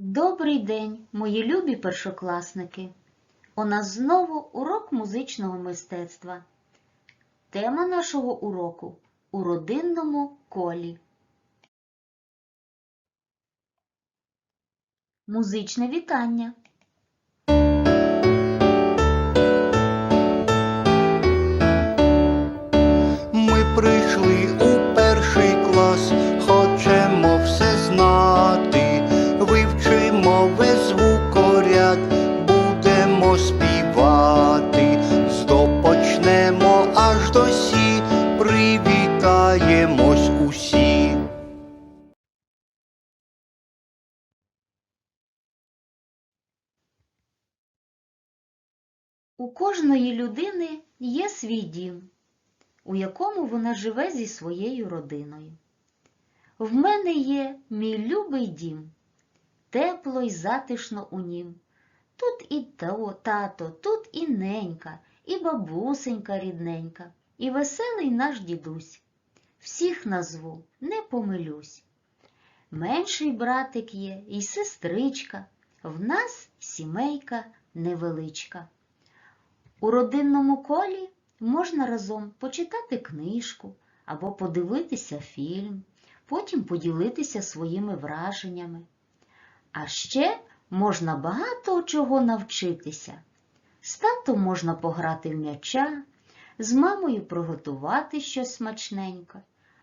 Добрий день, мої любі першокласники! У нас знову урок музичного мистецтва. Тема нашого уроку у родинному колі. Музичне вітання. Кожної людини є свій дім, у якому вона живе зі своєю родиною. В мене є мій любий дім, тепло й затишно у нім. Тут і то, тато, тут і ненька, і бабусенька рідненька, і веселий наш дідусь. Всіх назву, не помилюсь. Менший братик є і сестричка, в нас сімейка невеличка. У родинному колі можна разом почитати книжку або подивитися фільм, потім поділитися своїми враженнями. А ще можна багато чого навчитися. З татом можна пограти в м'яча, з мамою приготувати щось смачненьке,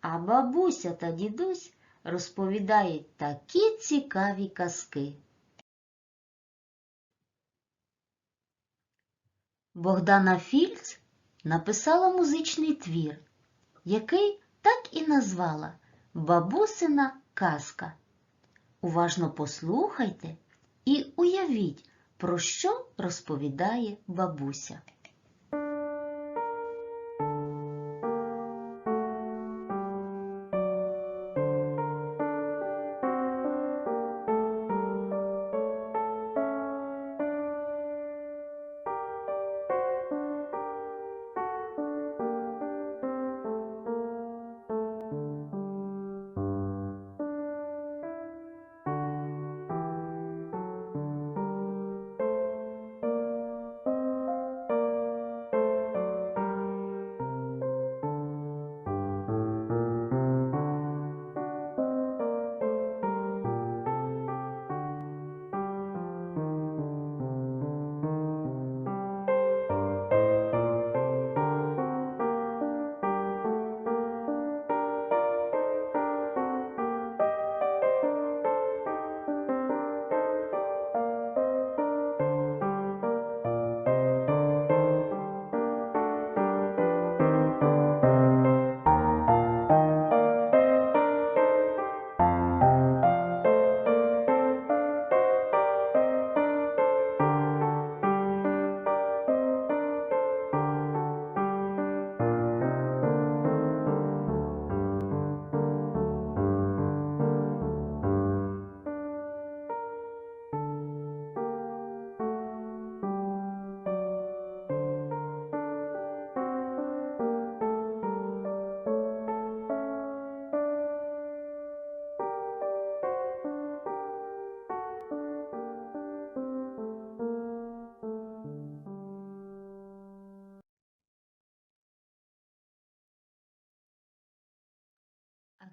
а бабуся та дідусь розповідають такі цікаві казки. Богдана Фільц написала музичний твір, який так і назвала Бабусина казка. Уважно послухайте і уявіть, про що розповідає бабуся.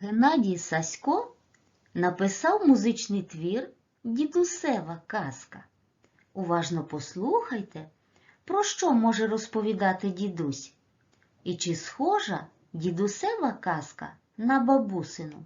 Геннадій Сасько написав музичний твір Дідусева казка. Уважно послухайте, про що може розповідати дідусь, і чи схожа дідусева казка на бабусину.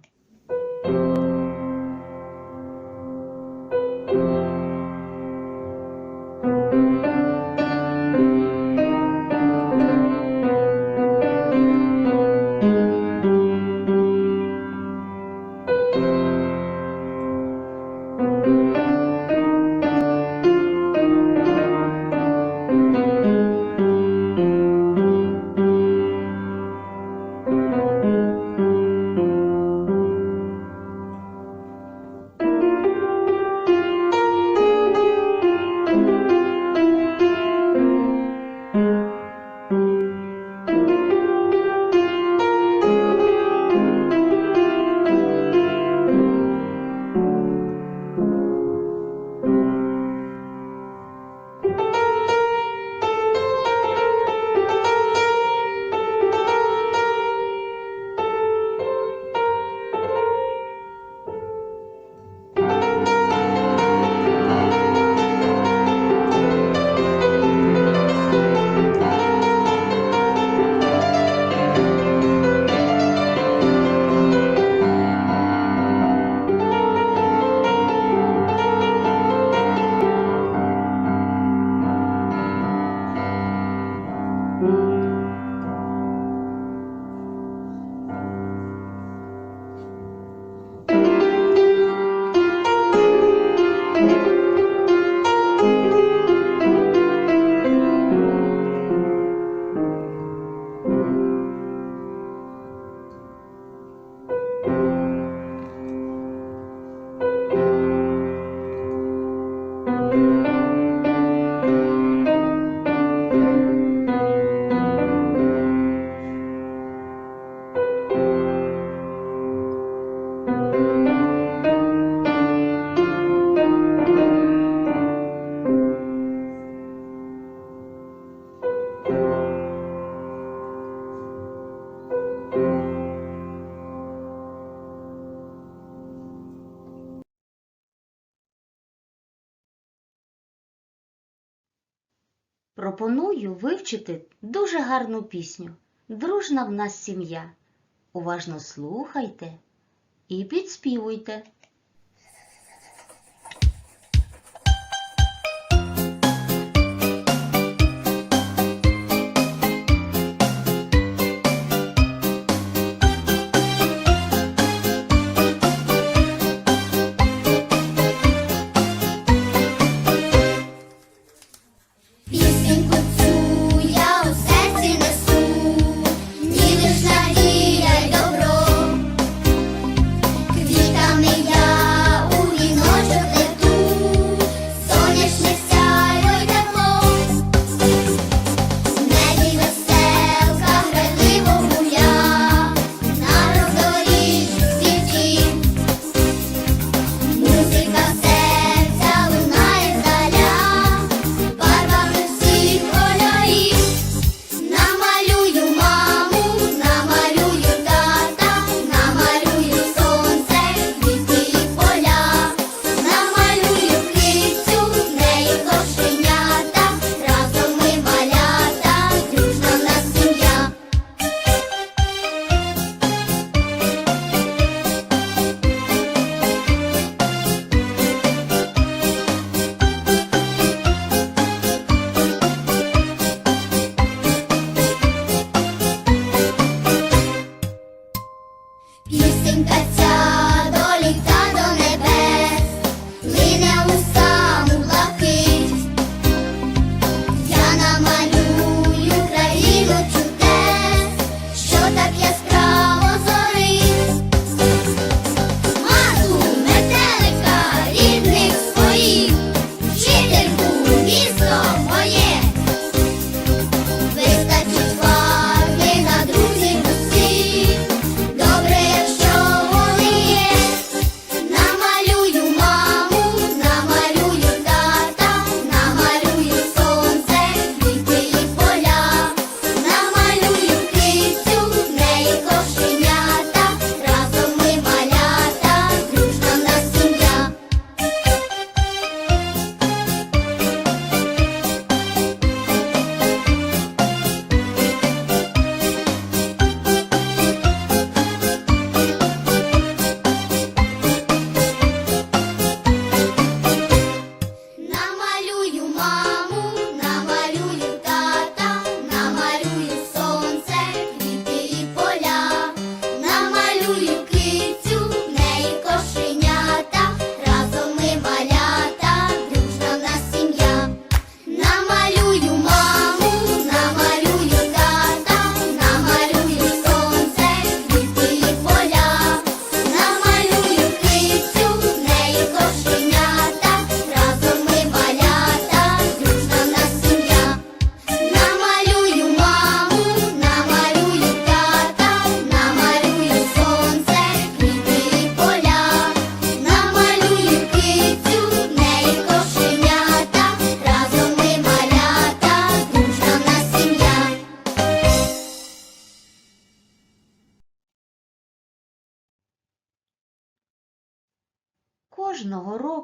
Пропоную вивчити дуже гарну пісню Дружна в нас сім'я. Уважно слухайте і підспівуйте.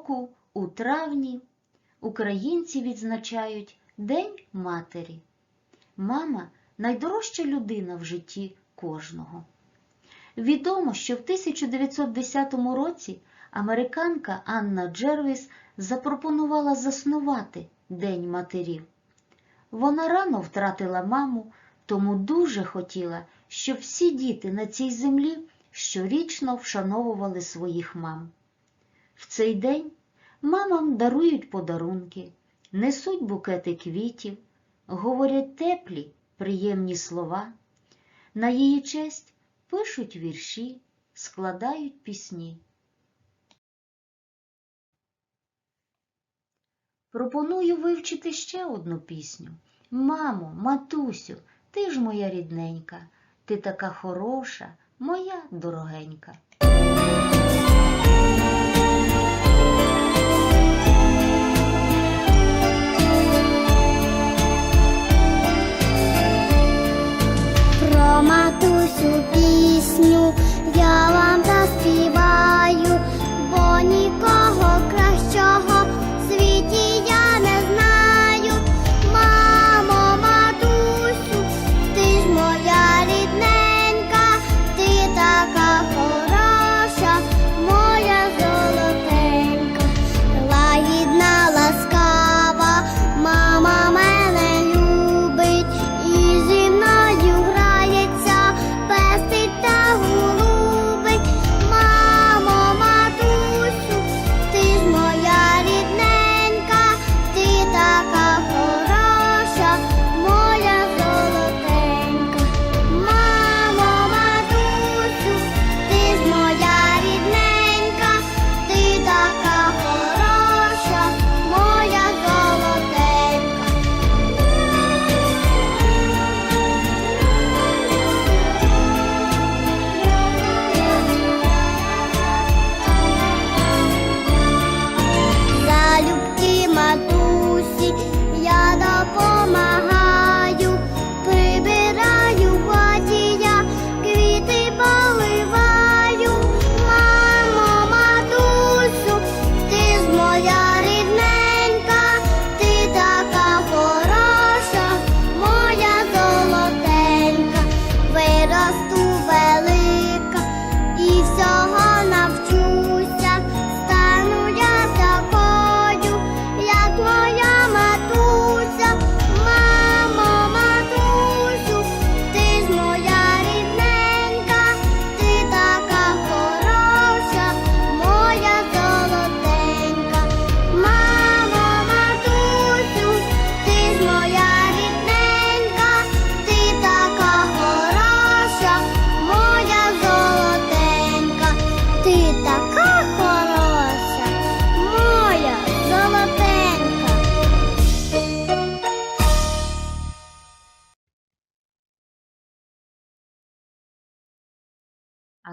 Року у травні українці відзначають День матері. Мама найдорожча людина в житті кожного. Відомо, що в 1910 році американка Анна Джервіс запропонувала заснувати День матерів. Вона рано втратила маму, тому дуже хотіла, щоб всі діти на цій землі щорічно вшановували своїх мам. В цей день мамам дарують подарунки, несуть букети квітів, говорять теплі, приємні слова. На її честь пишуть вірші, складають пісні. Пропоную вивчити ще одну пісню. Мамо, матусю, ти ж моя рідненька, ти така хороша, моя дорогенька. Матусю пісню. Я вам заспіваю,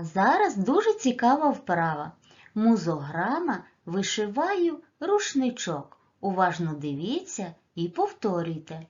Зараз дуже цікава вправа. Музограма вишиваю рушничок. Уважно дивіться і повторюйте.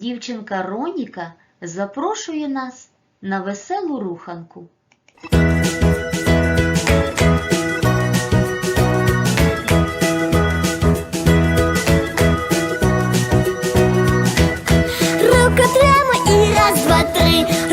дівчинка Роніка запрошує нас на веселу руханку. Рука прямо і раз, два, три.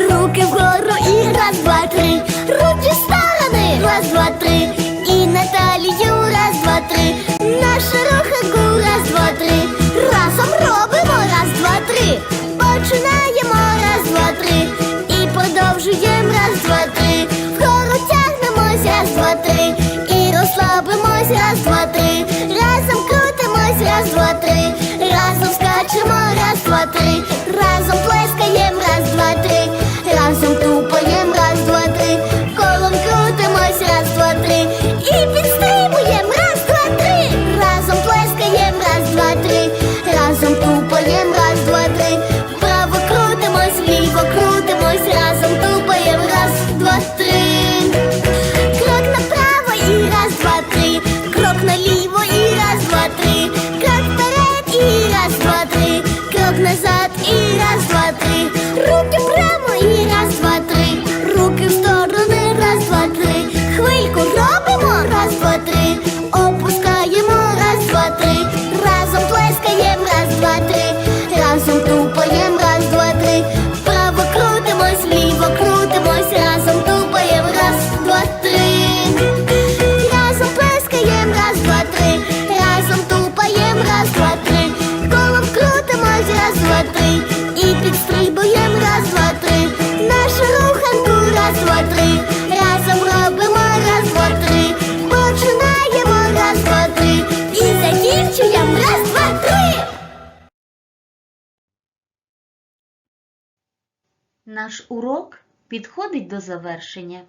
Наш урок підходить до завершення.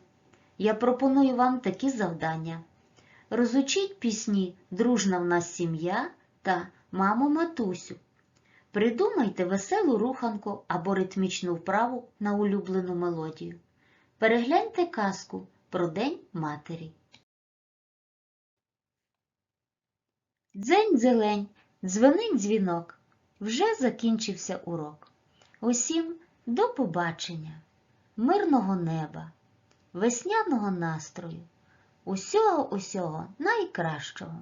Я пропоную вам такі завдання. Розучіть пісні Дружна в нас сім'я та Мамо Матусю. Придумайте веселу руханку або ритмічну вправу на улюблену мелодію. Перегляньте казку про День Матері. Дзень зелень, дзвонить дзвінок. Вже закінчився урок. Усім до побачення, мирного неба, весняного настрою, усього усього найкращого.